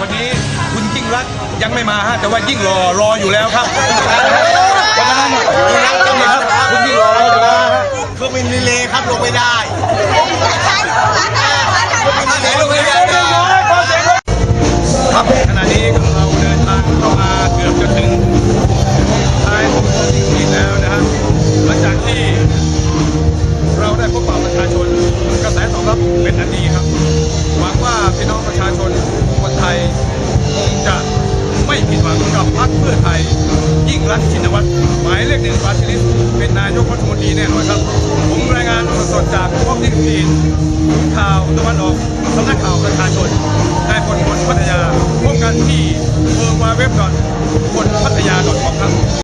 วันนี้คุณยิ่งรักษณ์ยังไม่มาฮะแต่ว่ายิ่งรอรออยู่แล้วครับวันนั้นยิ่งรักษณ์จะมาครับคุณยิ่งรอรออยู่แล้วฮะเครื่องบินรีเลย์ครับลงไม่ได้ไหนลงไม่ได้นะครับขณะนี้เราเดินทางเข้ามาเกือบจะถึงท้ายของที่แล้วนะฮะหลังจากที่เราได้พบปะประชาชนกระแสตอบรับเป็นอันดีครับ ยคงจะไม่ผิดหวังกับพรรคเพื่อไทย ยิ่งรักชินวัตรหมายเลขหนึ่งปาชิลิสเป็นนายกรัฐมนตรีแน่นอนครับ ผมรายงานสดจากพวกที่ดีข่าวตะวันออกสำนักข่าวประชาชน